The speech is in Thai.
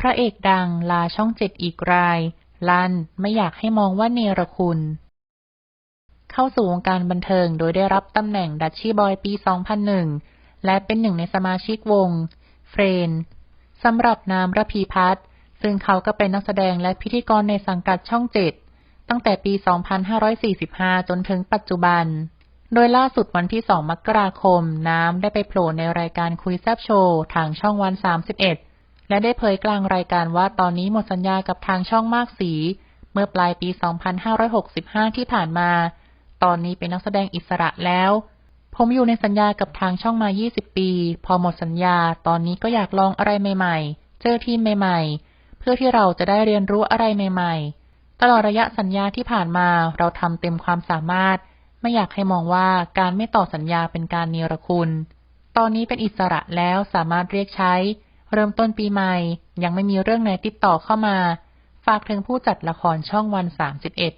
พระเอกดังลาช่องเจ็ดอีกราย ลันไม่อยากให้มองว่าเนรคุณ เข้าสู่วงการบันเทิงโดยได้รับตำแหน่งดัชชี่บอยปี 2001 และเป็นหนึ่งในสมาชิกวง เฟรนสำหรับนามระพีพัฒน์ซึ่งเขาก็เป็นนักแสดงและพิธีกรในสังกัดช่องเจ็ดตั้งแต่ปี 2545 จนถึงปัจจุบัน โดยล่าสุดวันที่ 2 มกราคม น้ำได้ไปโผล่ในรายการคุยแซบโชว์ ทางช่องวัน 31 และได้เผยกลางรายการว่าตอนนี้หมดสัญญากับทางช่องมากสี เมื่อปลายปี 2565 ที่ผ่านมา ตอนนี้เป็นนักแสดงอิสระแล้ว ผมอยู่ในสัญญากับทางช่องมา 20 ปี พอหมดสัญญา ตอนนี้ก็อยากลองอะไรใหม่ๆ เจอทีมใหม่ๆ เพื่อที่เราจะได้เรียนรู้อะไรใหม่ ๆ ตลอดระยะสัญญาที่ผ่านมาเราทำเต็มความสามารถ ไม่อยากให้มองว่าการไม่ต่อสัญญาเป็นการเนรคุณ ตอนนี้เป็นอิสระแล้วสามารถเรียกใช้ เริ่มต้นปีใหม่ ยังไม่มีเรื่องไหนติดต่อเข้ามา ฝากถึงผู้จัดละครช่องวันสามสิบเอ็ด